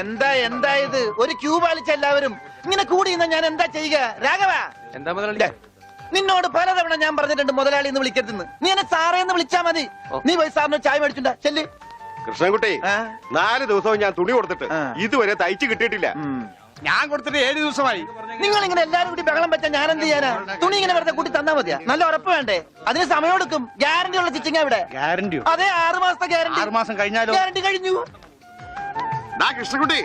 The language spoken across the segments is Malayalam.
എന്താ എന്താ ഇത്? ഒരു ക്യൂ പാലിച്ച എല്ലാവരും ഇങ്ങനെ കൂടി നിന്ന് ഞാൻ എന്താ ചെയ്യുക? രാഘവ! എന്താ മുതലാളി? നിന്നോട് പലതവണ ഞാൻ പറഞ്ഞിട്ടുണ്ട് മുതലാളി എന്ന് വിളിക്കരുതെന്ന്. നീ എന്നെ സാറേ എന്ന് വിളിച്ചാ മതി. നീ പോയി സാറിന് ചായ മേടിച്ചുണ്ടാ ചെല്ല്. കൃഷ്ണൻകുട്ടി നാല് ദിവസവും ഞാൻ തുണി കൊടുത്തിട്ട് ഇതുവരെ തയ്ച്ചു കിട്ടിയിട്ടില്ല. ഞാൻ കൊടുത്തിട്ട് ഏഴ് ദിവസമായി. നിങ്ങൾ ഇങ്ങനെ എല്ലാരും കൂടി ബഹളം വെച്ചാൽ ഞാൻ എന്ത് ചെയ്യാനാ? തുണി ഇങ്ങനെ വെറുതെ കൂട്ടി തന്നാ മതിയാ. നല്ല ഉറപ്പ് വേണ്ടേ? അതിന് സമയം എടുക്കും. ഗ്യാരണ്ടി ഉള്ള സ്റ്റിച്ചിങ് ഇവിടെ. ഗ്യാരണ്ടി അതെ ആറ് മാസത്തെ ഗ്യാരണ്ടി ആറ് മാസം കഴിഞ്ഞാലോ? ഗ്യാരണ്ടി കഴിഞ്ഞു. കൃഷ്ണൻകുട്ടി.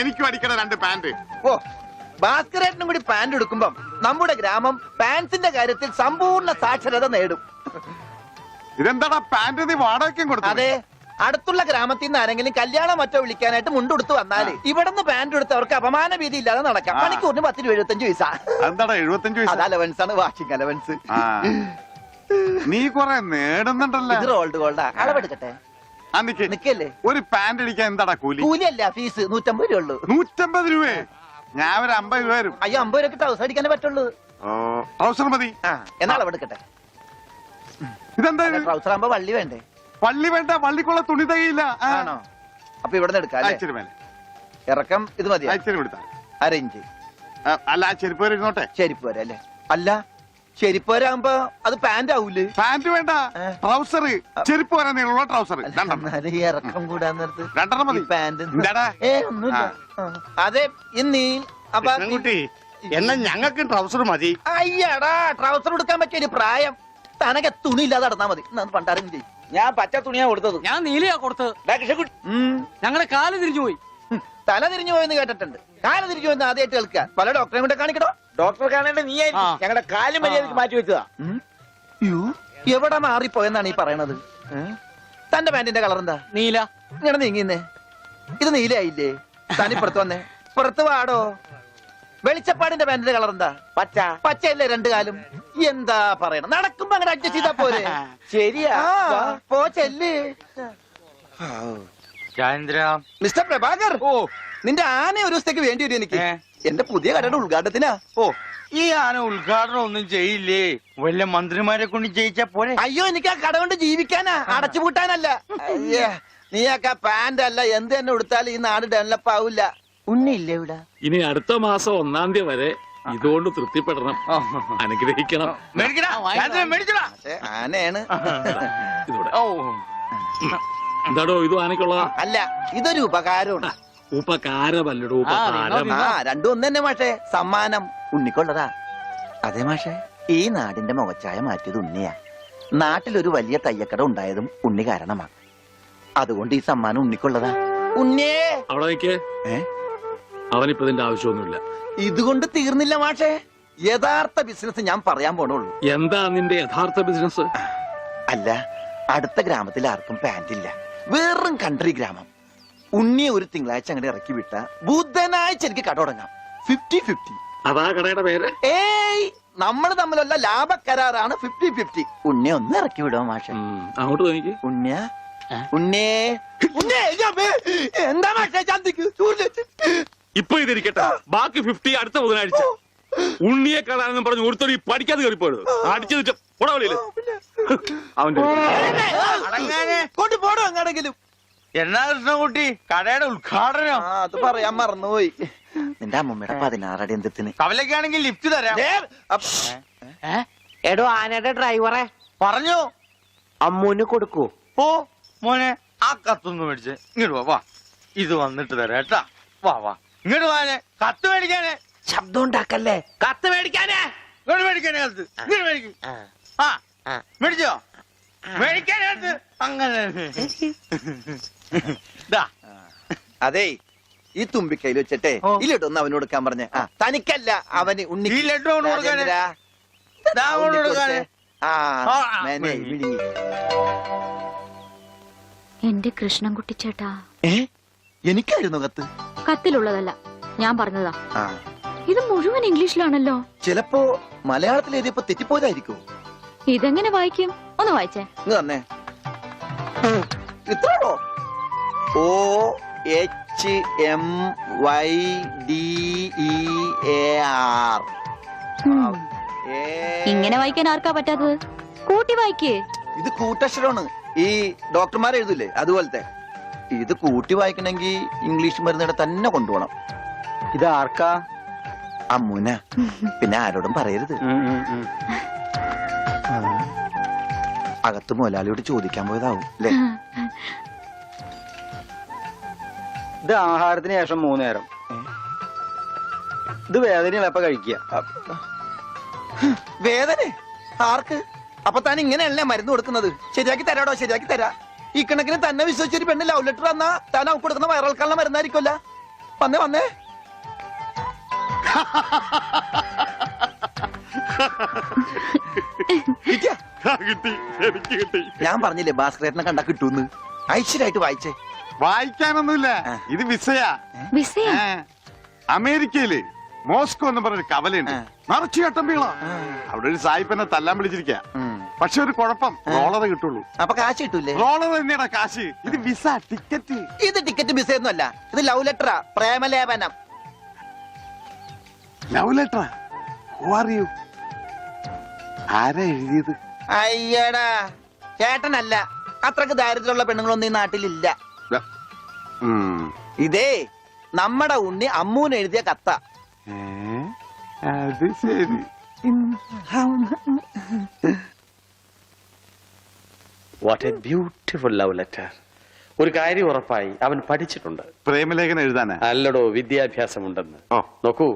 എനിക്കും അടിക്കണ രണ്ട് പാന്റ് ഓ ഭാസ്കരേട്ടനും കൂടി പാന്റ് എടുക്കുമ്പം നമ്മുടെ ഗ്രാമം പാൻസിന്റെ കാര്യത്തിൽ സമ്പൂർണ സാക്ഷരത നേടും. ഇതെന്താടാ പാന്റ് നീ വാടകയ്ക്കും കൊടുത്തു അതെ അടുത്തുള്ള ഗ്രാമത്തിൽ നിന്ന് ആരെങ്കിലും കല്യാണം മറ്റോ വിളിക്കാനായിട്ട് മുണ്ടെടുത്ത് വന്നാൽ ഇവിടുന്ന് പാന്റ് എടുത്ത് അവർക്ക് അപമാന ഭീതി ഇല്ലാതെ നടക്കാം. മണിക്കൂറിന് പത്ത് രൂപ എഴുപത്തഞ്ച് പൈസ. എന്താടാ എഴുപത്തഞ്ച് അത് വയസ്സ് അലവൻസ് ആണ് വാഷിംഗ് അലവൻസ് നീ കൊറേ നേടുന്നുണ്ടല്ലോ. ഇത് റോൾഡ് ഗോൾഡാ അളവെടുക്കട്ടെ. നിക്കല്ലേ? ഒരു പാന്റ് അടിക്കാൻ എന്താടാ കൂലി? കൂലിയല്ല ഫീസ്. നൂറ്റമ്പത് രൂപ ഉള്ളൂ. നൂറ്റമ്പത് രൂപയെ? ഞാൻ ഒരു അമ്പത് രൂപ വരും അയ്യോ അമ്പത് രൂപ ട്രൗസർ അടിക്കാനേ പറ്റുള്ളൂ. ട്രൗസർ മതി. ആ എടുക്കട്ടെ. ഇതെന്താ ഇത്? ട്രൗസർ ആകുമ്പോ വള്ളി വേണ്ടേ? വള്ളി വേണ്ട വള്ളിക്കുള്ള തുണി തകയില്ല. ആണോ? അപ്പൊ ഇവിടെ നിന്ന് എടുക്കാം ഇറക്കം ഇത് മതി. അരയിഞ്ച് ആ, അല്ല ചെരുപ്പ് വരെ ഇരുന്നോട്ടെ. ചെരിപ്പ് വരെ അല്ലേ? അല്ല ചെരിപ്പ് വരാകുമ്പോ അത് പാന്റ് ആവൂലേ? പാന്റ് വേണ്ട. ട്രൗസർ ചെരുപ്പ് വരാനുള്ള ട്രൗസർ ഇറക്കം കൂടാൻ നേരത്ത് രണ്ടെണ്ണം മതി. പാന്റ്? ഏ ഒന്നുമില്ല. അതെ ഇന്നീ അപ്പൊ എന്നാ ഞങ്ങൾക്ക് ട്രൗസർ മതി. അയ്യടാ ട്രൗസർ എടുക്കാൻ പറ്റിയ ഒരു പ്രായം. തനക്ക് തുണി ഇല്ലാതെ നടന്നാ മതി. പണ്ടാരും ചെയ്യും. ഞാൻ പച്ച തുണിയാ കൊടുത്തത്. ഞാൻ നീലയാ കൊടുത്തത്. ഞങ്ങളെ ഞങ്ങളുടെ കാൽ തിരിഞ്ഞു പോയി. തല തിരിഞ്ഞു പോയെന്ന് കേട്ടിട്ടുണ്ട്. കാല തിരിഞ്ഞു പോയെന്ന് ആദ്യമായിട്ട് കേൾക്കുക. പല ഡോക്ടറെ കൂടെ കാണിക്കണോ? ഡോക്ടറെ കാണേണ്ട നീ. ഞങ്ങളുടെ കാൽ മര്യാദയ്ക്ക് മാറ്റി വെച്ചതാ. എവിടെ മാറിപ്പോയെന്നാണ് ഈ പറയണത്? തന്റെ പാന്റിന്റെ കളർ എന്താ? നീല. ഇങ്ങനെ നീങ്ങിന്നേ. ഇത് നീലയായില്ലേ? താൻ ഇപ്പുറത്ത് വന്നേ. പുറത്ത് വാടോ. വെളിച്ചപ്പാടിന്റെ പാന്റിന്റെ കളർ എന്താ? പച്ച. പച്ചയല്ലേ രണ്ടു കാലും? എന്താ പറയണം നടക്കുമ്പോ അങ്ങനെ അഡ്ജസ്റ്റ് ചെയ്താ പോരെ. ശരിയാ. പോ ചെല്ല്. ചന്ദ്ര മിസ്റ്റർ പ്രഭാകർ. ഓ. നിന്റെ ആന ഒരു ദിവസത്തേക്ക് വേണ്ടി വരും എനിക്ക്. ഏ? എന്റെ പുതിയ കടയുടെ ഉദ്ഘാടനത്തിനാ. ഓ ഈ ആന ഉദ്ഘാടനം ഒന്നും ചെയ്യില്ലേ? വല്ല മന്ത്രിമാരെ കൊണ്ട് ചെയ്യിച്ചാ പോലെ അയ്യോ എനിക്ക് ആ കട കൊണ്ട് ജീവിക്കാനാ. അടച്ചുപൂട്ടാനല്ല അയ്യേ നീയൊക്കെ പാന്റ് അല്ല എന്ത് തന്നെ ഉടുത്താലും ഈ നാട് ഡെവലപ്പ് ആവില്ല ഉണ്ണിയില്ലേ ഇവിടെ? ഇനി അടുത്ത മാസം ഒന്നാം തീയതി വരെ ഇതുകൊണ്ട് തൃപ്തിപ്പെടണം. അനുഗ്രഹിക്കണം. മേടിക്കടാ. ചന്ദ്ര മേടിച്ചടാ. ആനയാണ്. ഓ. എന്താടോ ഇത് ആനക്കുള്ള അല്ല ഇതൊരു ഉപകാരമാണ്. ഉപകാരമല്ലടോ ആ, ഉപകാരം. ആ രണ്ടും ഒന്ന് തന്നെ മാഷേ. സമ്മാനം ഉണ്ണിക്കൊള്ളതാ. അതെ മാഷേ ഈ നാടിന്റെ മുഖച്ചായ മാറ്റിയത് ഉണ്ണിയാ. നാട്ടിലൊരു വലിയ തയ്യക്കട ഉണ്ടായതും ഉണ്ണി കാരണമാണ് അതുകൊണ്ട് ഈ സമ്മാനം ഉണ്ണിക്കൊള്ളതാ. ഉണ്ണിയേ! അവിടെ നിൽക്കേ? അവനിപ്പോ ഇതിന്റെ ആവശ്യമൊന്നുമില്ല. ഇതുകൊണ്ട് തീർന്നില്ല മാഷേ. യഥാർത്ഥ ബിസിനസ് ഞാൻ പറയാൻ പോണുള്ളൂ. എന്താ നിന്റെ യഥാർത്ഥ ബിസിനസ്? അല്ല അടുത്ത ഗ്രാമത്തിൽ ആർക്കും പാന്റില്ല ഇല്ല. വെറും കൺട്രി ഗ്രാമം. ഉണ്ണിയെ ഒരു തിങ്കളാഴ്ച അങ്ങോട്ട് ഇറക്കി വിട്ട ബുധനാഴ്ച എനിക്ക് കട തുടങ്ങാം. ഫിഫ്റ്റി ഫിഫ്റ്റി അതാ കടയുടെ പേര്? ഏയ് നമ്മൾ തമ്മിലുള്ള ലാഭ കരാറാണ് ഫിഫ്റ്റി ഫിഫ്റ്റി ഉണ്ണിയെ ഒന്ന് ഇറക്കി വിടുമോ മാഷ. അങ്ങോട്ട് നോക്കി. ഉണ്ണിയ? ഉണ്ണേ ഉണ്ണേ. എന്താ മാഷേ ചന്തിക്ക്. ഇപ്പൊ ഇതിരിക്കട്ടെ. ബാക്കി ഫിഫ്റ്റി അടുത്ത ബുധനാഴ്ച. ഉണ്ണിയെ കാണാനെന്നും പറഞ്ഞു ഒരുത്തൊരു പഠിക്കാതെ കയറിപ്പോയത്. അടിച്ചു നിറ്റ അവന്റെ കൊണ്ട് പോടോ. അങ്ങാണെങ്കിലും എന്നാ കൃഷ്ണൻകുട്ടി? കടയുടെ ഉദ്ഘാടനം. ആ അത് പറയാൻ മറന്നുപോയി. നിന്റെ അമ്മമ്മയുടെ അടി എന്തിന് കവലക്കാണെങ്കിൽ ലിഫ്റ്റ് തരാം. എടോ ആനയുടെ ഡ്രൈവറെ. പറഞ്ഞു? അമ്മൂന് കൊടുക്കൂ. ഓ മോനെ ആ കത്തൊന്നും മേടിച്ച് ഇങ്ങോട്ട് വാ വാ. ഇത് വന്നിട്ട് തരാം കേട്ടാ? വാ വാ. ഇങ്ങോട്ട് വാനെ കത്ത് മേടിക്കാനേ. ശബ്ദം ഉണ്ടാക്കല്ലേ? കത്ത് മേടിക്കാനേ. ഇങ്ങോട്ട് മേടിക്കാനേ കത്ത്. ഇങ്ങോട്ട് മേടിക്കും. ആ ആ. മേടിച്ചോ? അങ്ങനെ. ദാ. അതെ ഈ തുമ്പിക്കൈയിൽ വെച്ചിട്ടെ ഓ. ഇല്ലിട്ടൊന്ന് അവന് കൊടുക്കാൻ പറഞ്ഞ. ആ തനിക്കല്ല അവന് ഉണ്ണി ഈ കൊടുക്കാന്. ദാ കൊടുക്കാന്. ആ ആ, മേനെ, ആ. എന്റെ കൃഷ്ണൻകുട്ടി ചേട്ടാ. ഏ? എനിക്കായിരുന്നു കത്ത്. കത്തിലുള്ളതല്ല ഞാൻ പറഞ്ഞതാ. ആ. ഇത് മുഴുവൻ ഇംഗ്ലീഷിലാണല്ലോ. ചിലപ്പോ മലയാളത്തിൽ എഴുതിയപ്പോ തെറ്റിപ്പോയതായിരിക്കും. ഇതെങ്ങനെ വായിക്കും? ഒന്ന് വായിച്ചേ. ഇങ്ങ് തന്നെ. ഇത്രയോ O H M Y D E A R. ഉം. ഇങ്ങനെ വായിക്കാൻ ആർക്കാ പറ്റാത്തത്? കൂട്ടി വായിക്കേ. ഇത് കൂട്ടക്ഷരമാണ്. ഈ ഡോക്ടർമാർ എഴുതില്ലേ അതുപോലത്തെ. ഇത് കൂട്ടി വായിക്കണമെങ്കിൽ ഇംഗ്ലീഷ് മരുന്നിടെ തന്നെ കൊണ്ടുപോകണം. ഇത് ആർക്കാ? അമ്മുന പിന്നെ ആരോടും പറയരുത്. അകത്ത് മുതലാളിയോട് ചോദിക്കാൻ പോയതാവും അല്ലേ? ഇത് ആഹാരത്തിന് ശേഷം മൂന്ന് നേരം. ഇത് വേദനയുള്ളപ്പ കഴിക്കുക. വേദന? ആർക്ക്? അപ്പൊ താൻ ഇങ്ങനെയല്ലേ മരുന്ന് കൊടുക്കുന്നത്? ശരിയാക്കി തരാടോ ശരിയാക്കി തരാ. ഈ കണക്കിന് തന്നെ വിശ്വസിച്ചൊരു പെണ്ണ് ലവ് ലെറ്റർ തന്നാ താൻ അവൾക്ക് കൊടുക്കുന്ന വയറൽക്കാനുള്ള മരുന്നായിരിക്കുമല്ല. വന്നേ വന്നേ. കിട്ടിയാ? കിട്ടി. കിട്ടി. ഞാൻ പറഞ്ഞില്ലേ ഭാസ്കരേട്ടനെ കണ്ടാ കിട്ടൂന്ന്? ഐശ്വര്യമായിട്ട് വായിച്ചേ. വായിക്കാനൊന്നുമില്ല. ഇത് വിസയാ. അമേരിക്കയിൽ മോസ്കോ എന്ന് പറഞ്ഞൊരു കവലയുണ്ട്. നിറച്ചു കട്ടമ്പീള അവിടെ ഒരു സായിപ്പനെ തല്ലാൻ വിളിച്ചിരിക്ക. പക്ഷെ ഒരു കുഴപ്പം. റോളറ് കിട്ടുള്ളൂ. അപ്പൊ കാശ് കിട്ടൂലേ റോളർ തന്നെയാടാ കാശ്. ഇത് വിസ ടിക്കറ്റ്. ഇത് ടിക്കറ്റ് മിസ് ഒന്നുമല്ല. ഇത് ലവ് ലെറ്ററാ. പ്രേമലേപനം. ലവ് ലെറ്ററാ? ഹു ആർ യു ആരാ എഴുതിയത്? അയ്യടാ ചേട്ടനല്ല. അത്രയ്ക്ക് ദാരിദ്ര്യമുള്ള പെണ്ണുങ്ങളൊന്നും ഈ നാട്ടിലില്ല. ഇതേ നമ്മുടെ ഉണ്ണി അമ്മൂന് എഴുതിയ കത്ത? അത് ശരി. What a beautiful love letter ഒരു കാര്യം ഉറപ്പായി അവൻ പഠിച്ചിട്ടുണ്ട്. പ്രേമലേഖനം എഴുതാനാ? അല്ലടോ വിദ്യാഭ്യാസം ഉണ്ടെന്ന് നോക്കൂ.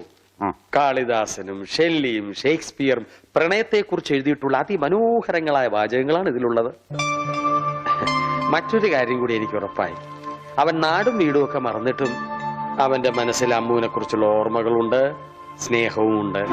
കാളിദാസനും ഷെല്ലിയും ഷേക്സ്പിയറും പ്രണയത്തെക്കുറിച്ച് എഴുതിയിട്ടുള്ള അതിമനോഹരങ്ങളായ വാചകങ്ങളാണ് ഇതിലുള്ളത്. മറ്റൊരു കാര്യം കൂടി എനിക്ക് ഉറപ്പായി. അവൻ നാടും വീടും ഒക്കെ മറന്നിട്ടും അവന്റെ മനസ്സിൽ അമ്മുവിനെ കുറിച്ചുള്ള ഓർമ്മകളുണ്ട് സ്നേഹവും ഉണ്ട്